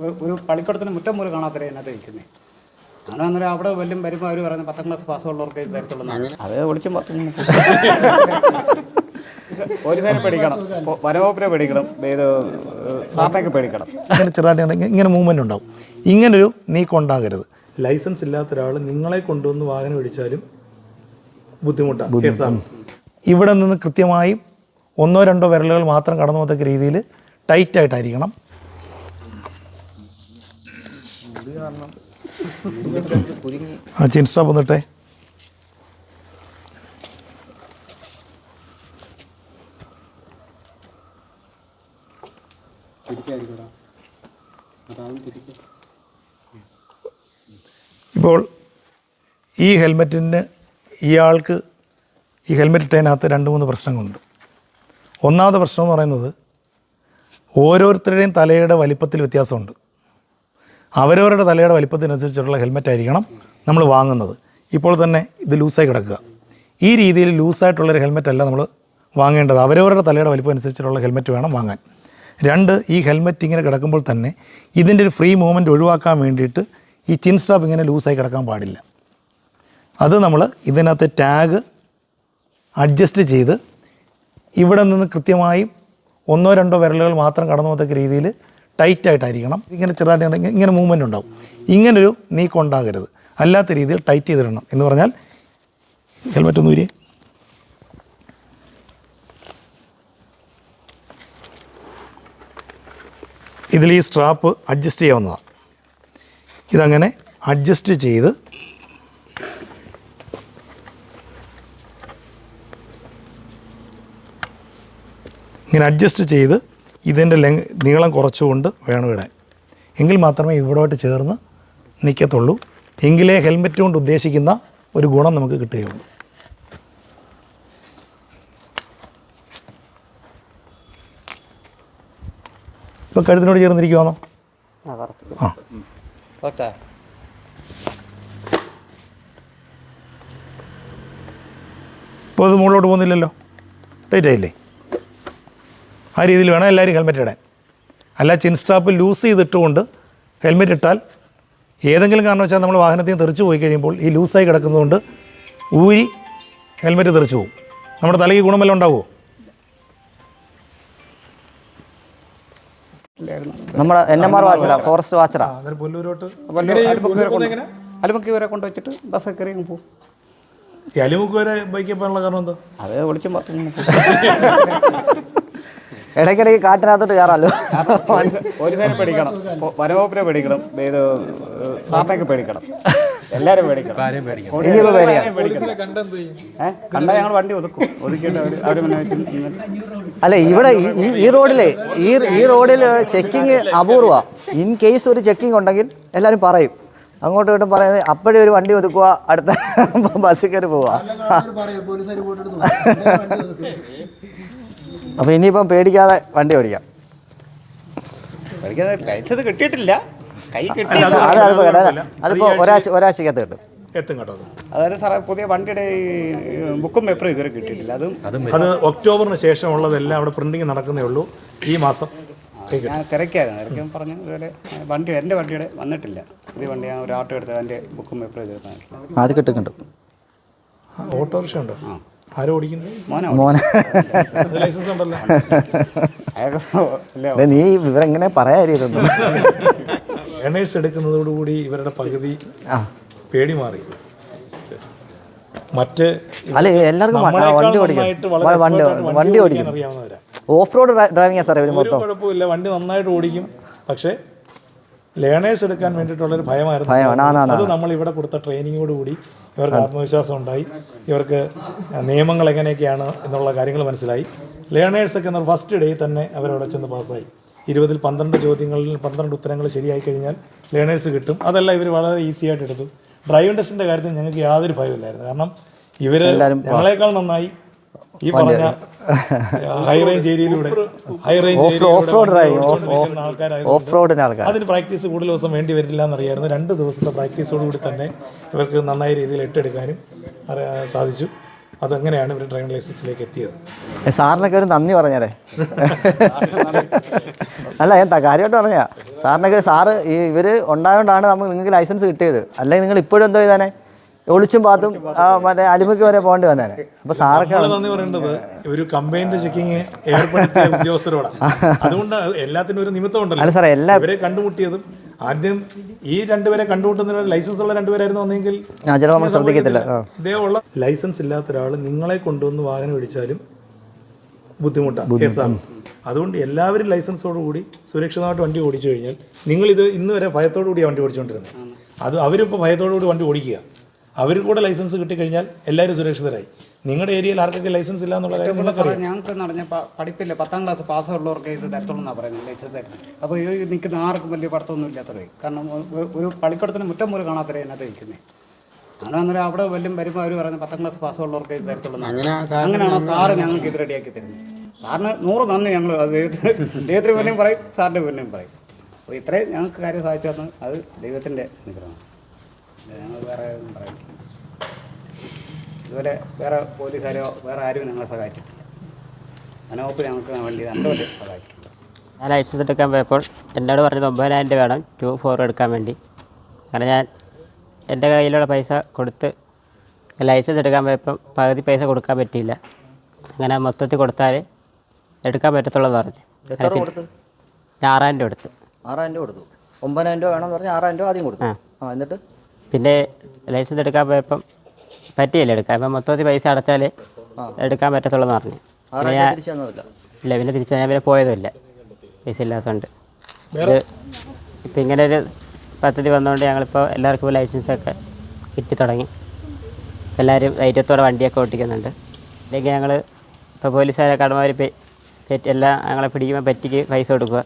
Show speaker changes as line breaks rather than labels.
ഒരു- പള്ളിക്കൂടത്തിന് മുറ്റം പോലും കാണാത്ത അതിനകത്ത് ഇരിക്കുന്നത് അങ്ങനെ അന്നേരം അവിടെ വല്ലതും വരുമ്പോൾ അവർ പറയുന്നത് പത്താം ക്ലാസ് പാസ്സുള്ളവർക്ക് ഇത് തരത്തുള്ളൂ. അത് വിളിച്ചും പത്തും പോലീസുകാരെ പേടിക്കണം. വനവകുപ്പിനെ പേടിക്കണം. ഇത് സാറിനെയൊക്കെ പേടിക്കണം.
ഇങ്ങനെ ചെറുതായിട്ട് ഇങ്ങനെ മൂവ്മെന്റ് ഉണ്ടാവും. ഇങ്ങനൊരു നീക്കം ഉണ്ടാകരുത്. ലൈസൻസ് ഇല്ലാത്ത ഒരാൾ നിങ്ങളെ കൊണ്ടുവന്ന് വാഹനം ഇടിച്ചാലും ബുദ്ധിമുട്ടാണ്. കേസാണ് ഇവിടെ നിന്ന് കൃത്യമായും ഒന്നോ രണ്ടോ വിരലുകൾ മാത്രം കടന്നു പോകത്തക്ക രീതിയിൽ ടൈറ്റായിട്ടായിരിക്കണം ആ ചിൻ സ്റ്റാപ്പ് വന്നിട്ടെ. ഇപ്പോൾ ഈ ഹെൽമെറ്റിന് ഇയാൾക്ക് ഈ ഹെൽമെറ്റ് ഇട്ടതിനകത്ത് രണ്ട് മൂന്ന് പ്രശ്നങ്ങളുണ്ട്. ഒന്നാമത്തെ പ്രശ്നം എന്ന് പറയുന്നത് ഓരോരുത്തരുടെയും തലയുടെ വലിപ്പത്തിൽ വ്യത്യാസമുണ്ട്. അവരവരുടെ തലയുടെ വലിപ്പത്തിനനുസരിച്ചുള്ള ഹെൽമെറ്റ് ആയിരിക്കണം നമ്മൾ വാങ്ങുന്നത്. ഇപ്പോൾ തന്നെ ഇത് ലൂസായി കിടക്കുക. ഈ രീതിയിൽ ലൂസായിട്ടുള്ളൊരു ഹെൽമെറ്റ് അല്ല നമ്മൾ വാങ്ങേണ്ടത്. അവരവരുടെ തലയുടെ വലിപ്പം അനുസരിച്ചുള്ള ഹെൽമെറ്റ് വേണം വാങ്ങാൻ. രണ്ട് ഈ ഹെൽമെറ്റ് ഇങ്ങനെ കിടക്കുമ്പോൾ തന്നെ ഇതിന്റെ ഒരു ഫ്രീ മൂവ്മെന്റ് ഒഴിവാക്കാൻ വേണ്ടിയിട്ട് ഈ ചിൻ സ്ട്രാപ്പ് ഇങ്ങനെ ലൂസായി കിടക്കാൻ പാടില്ല. അത് നമ്മൾ ഇതിനകത്ത് ടാഗ് അഡ്ജസ്റ്റ് ചെയ്ത് ഇവിടെ നിന്ന് കൃത്യമായും ഒന്നോ രണ്ടോ വിരലുകൾ മാത്രം കടന്നു പോകത്തക്ക രീതിയിൽ ടൈറ്റായിട്ടായിരിക്കണം. ഇങ്ങനെ ചെറുതായിട്ട് ഇങ്ങനെ- മൂവ്മെന്റ് ഉണ്ടാവും. ഇങ്ങനൊരു നീക്കം ഉണ്ടാകരുത്. അല്ലാത്ത രീതിയിൽ ടൈറ്റ് ചെയ്തിടണം എന്ന് പറഞ്ഞാൽ ഹെൽമെറ്റ് ഒന്ന് വരിക ഇതിൽ ഈ സ്ട്രാപ്പ് അഡ്ജസ്റ്റ് ചെയ്യാവുന്നതാണ്. ഇതങ്ങനെ അഡ്ജസ്റ്റ് ചെയ്ത് ഇങ്ങനെ അഡ്ജസ്റ്റ് ചെയ്ത് ഇതിന്റെ ലെങ് നീളം കുറച്ചുകൊണ്ട് വേണം ഇടാൻ. എങ്കിൽ മാത്രമേ ഇവിടോട്ട് ചേർന്ന് നിൽക്കത്തുള്ളൂ എങ്കിലേ ഹെൽമെറ്റ് കൊണ്ട് ഉദ്ദേശിക്കുന്ന ഒരു ഗുണം നമുക്ക് കിട്ടുകയുള്ളൂ. ഇപ്പോൾ കഴുത്തിനോട് ചേർന്നിരിക്കുവാണോ ആ ഇപ്പോൾ അത് മുകളിലോട്ട് പോകുന്നില്ലല്ലോ. ടൈറ്റ് ആയില്ലേ ആ രീതിയിൽ വേണം എല്ലാവരും ഹെൽമെറ്റ് ഇടാൻ. അല്ല ചിൻ സ്റ്റാപ്പ് ലൂസ് ചെയ്തിട്ടുകൊണ്ട് ഹെൽമെറ്റ് ഇട്ടാൽ ഏതെങ്കിലും കാരണവശാൽ നമ്മൾ വാഹനത്തിൽ നിന്ന് തെറിച്ച് പോയി കഴിയുമ്പോൾ ഈ ലൂസായി കിടക്കുന്നതുകൊണ്ട് ഊരി ഹെൽമെറ്റ് തെറിച്ച് പോകും നമ്മുടെ തലയ്ക്ക് ഗുണമെല്ലാം ഉണ്ടാവുമോ?
നമ്മുടെ എൻ എം ആർ വാച്ചറാ ഫോറസ്റ്റ് വാച്ചറാ.
അന്നേരം പുല്ലൂരോട്ട്
അലിമുക്ക് വരെ കൊണ്ടുവച്ചിട്ട് ബസ് കയറി പോകും
അലിമുക്ക് വരെ ബൈക്ക് പോകാനുള്ള കാരണം എന്താ?
അത് വിളിച്ചു
ഇടയ്ക്കിടയ്ക്ക് കാട്ടിനകത്തോട്ട് കയറാമല്ലോ
പോലീസുകാരെ പേടിക്കണം. വനവകുപ്പിനെ പേടിക്കണം. ഇത് സാറിനെയൊക്കെ പേടിക്കണം. ഞങ്ങൾ വണ്ടി ഒതുക്കും. ഒതുക്കിയിട്ട്
അല്ല ഇവിടെ ഈ- റോഡിലെ ഈ ഈ റോഡിൽ ചെക്കിങ് അപൂർവ. ഇൻ കേസ് ഒരു ചെക്കിംഗ് ഉണ്ടെങ്കിൽ എല്ലാവരും പറയും. അങ്ങോട്ടും ഇങ്ങോട്ടും പറയുന്നത് അപ്പോഴേ ഒരു വണ്ടി ഒതുക്കുക അടുത്ത ബസ്സിൽ കയറി പോവുക. അപ്പോൾ ഇനിയിപ്പം പേടിക്കാതെ വണ്ടി ഓടിക്കാം.
അതിപ്പോ ലൈസൻസ് കിട്ടിയിട്ടില്ല. കൈ കിട്ടി
അത് അതിപ്പോൾ കിട്ടാൻ അതിപ്പോ ഒരാഴ്ച ഒരാഴ്ചക്കകത്ത് കിട്ടും.
എത്തും കേട്ടോ അത്.
അതായത് സാറേ പുതിയ വണ്ടിയുടെ ഈ ബുക്കും പേപ്പറും ഇതുവരെ കിട്ടിയിട്ടില്ല. അതും
അത് ഒക്ടോബറിന് ശേഷമുള്ളതെല്ലാം അവിടെ പ്രിന്റിങ് നടക്കുന്നേ ഉള്ളൂ. ഈ മാസം
ഞാൻ തിരക്കായിരുന്നു തിരക്കാൻ പറഞ്ഞു ഇതുപോലെ വണ്ടി എന്റെ വണ്ടിയുടെ വന്നിട്ടില്ല. പുതിയ വണ്ടി ഞാൻ ഒരു ഓട്ടോ എടുത്ത് അതിന്റെ ബുക്കും പേപ്പറും ഇത് തന്നിട്ടില്ല.
അത് കിട്ടും കിട്ടും.
ഓട്ടോറിക്ഷ ഉണ്ട്?
മോനോ
മോനെ.
അത് ലൈസൻസ് ഉണ്ടല്ലോ.
അയാൾക്ക്
നീ ഇവരെങ്ങനെ എങ്ങനെ പറയാതിരുന്നു
ലേണേഴ്സ് എടുക്കുന്നതോടുകൂടി ഇവരുടെ പകുതി പേടി മാറി. മറ്റ്
അല്ല എല്ലാവർക്കും വണ്ടി ഓടിക്കും വണ്ടി വണ്ടി
ഓടിക്കാൻ
ഓടിക്കും ഓഫ് റോഡ് ഡ്രൈവിംഗ് സാറേ ഇവർ
ഒരു
മൊത്തം.
കുഴപ്പമില്ല വണ്ടി നന്നായിട്ട് ഓടിക്കും. പക്ഷേ ലേണേഴ്സ് എടുക്കാൻ ഭയമായിരുന്നു.
ആ, ആ, ആ.
അത് നമ്മൾ ഇവിടെ കൊടുത്ത ട്രെയിനിങ്ങോട് കൂടി ഇവർക്ക് ആത്മവിശ്വാസം ഉണ്ടായി ഇവർക്ക് നിയമങ്ങൾ എങ്ങനെയൊക്കെയാണ് എന്നുള്ള കാര്യങ്ങൾ മനസ്സിലായി. ലേണേഴ്സൊക്കെ എന്നാൽ ഫസ്റ്റ് ഡേ തന്നെ അവരവിടെ ചെന്ന് പാസ്സായി. ഇരുപതിൽ പന്ത്രണ്ട് ചോദ്യങ്ങളിൽ പന്ത്രണ്ട് ഉത്തരങ്ങൾ ശരിയായി കഴിഞ്ഞാൽ ലേണേഴ്സ് കിട്ടും. അതെല്ലാം ഇവർ വളരെ ഈസി ആയിട്ട് എടുത്തു. ഡ്രൈവിംഗ് ടെസ്റ്റിന്റെ കാര്യത്തിൽ ഞങ്ങൾക്ക് യാതൊരു ഭയമില്ലായിരുന്നു കാരണം ഇവർ ഞങ്ങളെക്കാൾ നന്നായി ഈ പറഞ്ഞ high range ഏരിയയിലൂടെ. High range
off road driving off റോഡിന് ആൾക്കാർ
അതിന് പ്രാക്ടീസ് കൂടുതൽ ദിവസം വേണ്ടി വരില്ല എന്നറിയായിരുന്നു രണ്ട് ദിവസത്തെ പ്രാക്ടീസോടുകൂടി തന്നെ ഇവർക്ക് നന്നായ രീതിയിൽ ഇട്ടെടുക്കാനും അറിയാൻ സാധിച്ചു. അതങ്ങനെയാണ് ഇവർ ഡ്രൈവിംഗ് ലൈസൻസിലേക്ക് എത്തിയത്.
സാറിനൊക്കെ ഒരു നന്ദി പറഞ്ഞാലേ? അല്ല എന്താ കാര്യമായിട്ട് പറഞ്ഞാ? സാറിനൊക്കെ സാറ് ഈ ഇവർ ഉണ്ടായതുകൊണ്ടാണ് നമുക്ക് നിങ്ങൾക്ക് ലൈസൻസ് കിട്ടിയത്. അല്ലെങ്കിൽ നിങ്ങൾ ഇപ്പോഴും എന്തോ ചെയ്താനെ? ഒളിച്ചും പാത്തും മറ്റേ അലിമുക്ക് വരെ പോകേണ്ടി വന്നേനെ. അപ്പൊ സാറൊക്കെ
നന്ദി പറയേണ്ടത് ഒരു കമ്പൈൻഡ് ചെക്കിങ് ഏർപ്പെടുത്തിയ ഉദ്യോഗസ്ഥരോടാണ് അതുകൊണ്ട് എല്ലാത്തിനും ഒരു നിമിത്തം
അല്ല സാറേ എല്ലാ
ഇവരെ കണ്ടുമുട്ടിയതും ആദ്യം ഈ രണ്ടുപേരെ കണ്ടുമുട്ടുന്ന ലൈസൻസ് ഉള്ള രണ്ടുപേരായിരുന്നു വന്നെങ്കിൽ
ശ്രദ്ധിക്കത്തില്ല.
ഇതേയുള്ള ലൈസൻസ് ഇല്ലാത്ത ഒരാൾ നിങ്ങളെ കൊണ്ടുവന്ന് വാഹനം ഓടിച്ചാലും ബുദ്ധിമുട്ടാണ് കേസാണ് അതുകൊണ്ട് എല്ലാവരും ലൈസൻസോടുകൂടി സുരക്ഷിതമായിട്ട് വണ്ടി ഓടിച്ചു കഴിഞ്ഞാൽ നിങ്ങളിത് ഇന്ന് വരെ ഭയത്തോടു കൂടിയാണ് വണ്ടി ഓടിച്ചുകൊണ്ടിരുന്നത് അത് അവരിപ്പോൾ ഭയത്തോടു കൂടി വണ്ടി ഓടിക്കുക. അവർ കൂടെ ലൈസൻസ് കിട്ടിക്കഴിഞ്ഞാൽ എല്ലാവരും സുരക്ഷിതരായി. നിങ്ങളുടെ ഏരിയയിൽ ആർക്കൊക്കെ ലൈസൻസ് ഇല്ല എന്നുള്ള കാര്യം നിങ്ങൾക്കറിയാം.
ഞങ്ങൾക്ക് എന്ന് പറഞ്ഞാൽ പഠിപ്പില്ല. പത്താം ക്ലാസ് പാസ്സുള്ളവർക്ക് ഇത് തരത്തുള്ള പറയുന്നത്. ലൈസൻസ് തരുന്നത് അപ്പോൾ ഈ നിൽക്കുന്ന ആർക്കും വലിയ പഠിത്തമൊന്നും ഇല്ലാത്തവരെ. കാരണം ഒരു- ഒരു മുറ്റം പോലും കാണാത്തവരെ അതിനകത്ത് നിൽക്കുന്നത് അങ്ങനെ അന്നേരം അവിടെ വല്ലതും വരുമ്പോൾ അവർ പറയുന്നത് പത്താം ക്ലാസ് പാസ്സുള്ളവർക്ക് ഇത് തരത്തുള്ളൂ അങ്ങനെയാണ് സാറ് ഞങ്ങൾക്ക് ഇത് റെഡിയാക്കി തരുന്നത്? സാറിന് നൂറ് നന്ദി ഞങ്ങൾ ദൈവത്തിന് ദൈവത്തിന് പിന്നെയും പറയും സാറിന്റെ പിന്നെയും പറയും. അപ്പോൾ ഇത്രയും ഞങ്ങൾക്ക് കാര്യം സാധിച്ചു തന്നു അത് ദൈവത്തിന്റെ അനുഗ്രഹമാണ്. ഞങ്ങൾ വേറെ ഒന്നും പറയുന്നില്ല ഇതുപോലെ വേറെ പോലീസുകാരോ വേറെ ആരും ഞങ്ങളെ സഹായിച്ചിട്ടില്ല. വനവകുപ്പ് ഞങ്ങൾക്ക് വേണ്ടി നല്ലപോലെ സഹായിച്ചിട്ടുണ്ട്.
ഞാൻ ലൈസൻസ് എടുക്കാൻ പോയപ്പോൾ എന്നോട് പറഞ്ഞത് ഒമ്പതിനായിരം രൂപ വേണം ടു ഫോർ എടുക്കാൻ വേണ്ടി. കാരണം ഞാൻ എന്റെ കയ്യിലുള്ള പൈസ കൊടുത്ത് ലൈസൻസ് എടുക്കാൻ പോയപ്പം പകുതി പൈസ കൊടുക്കാൻ പറ്റിയില്ല. അങ്ങനെ മൊത്തത്തിൽ കൊടുത്താൽ എടുക്കാൻ പറ്റത്തുള്ളൂ പറഞ്ഞു. ഞാൻ ആറായിരം രൂപ എടുത്തു
ആറായിരം രൂപ കൊടുത്തു. ഒമ്പതിനായിരം രൂപ വേണമെന്ന് പറഞ്ഞാൽ ആറായിരം രൂപ ആദ്യം കൊടുത്തു.
ആ.
ആ എന്നിട്ട്?
പിന്നെ ലൈസൻസ് എടുക്കാൻ പോയപ്പം പറ്റിയില്ല. എടുക്കാൻ അപ്പം മൊത്തത്തിൽ പൈസ അടച്ചാൽ എടുക്കാൻ പറ്റത്തുള്ളൂ എന്ന് പറഞ്ഞു. പിന്നെ ഞാൻ ഇല്ല പിന്നെ തിരിച്ച് ഞാൻ പിന്നെ പോയതുമില്ല. പൈസ ഇല്ലാത്തതുകൊണ്ട്. ഇത് ഇപ്പം ഇങ്ങനെ ഒരു പദ്ധതി വന്നതുകൊണ്ട് ഞങ്ങളിപ്പോൾ എല്ലാവർക്കും ലൈസൻസൊക്കെ കിട്ടി തുടങ്ങി. എല്ലാവരും ധൈര്യത്തോടെ വണ്ടിയൊക്കെ ഓട്ടിക്കുന്നുണ്ട്. അല്ലെങ്കിൽ ഞങ്ങൾ ഇപ്പോൾ പോലീസുകാരെ കടമാർ പറ്റി എല്ലാം ഞങ്ങളെ പിടിക്കുമ്പോൾ പറ്റിക്ക് പൈസ കൊടുക്കുക.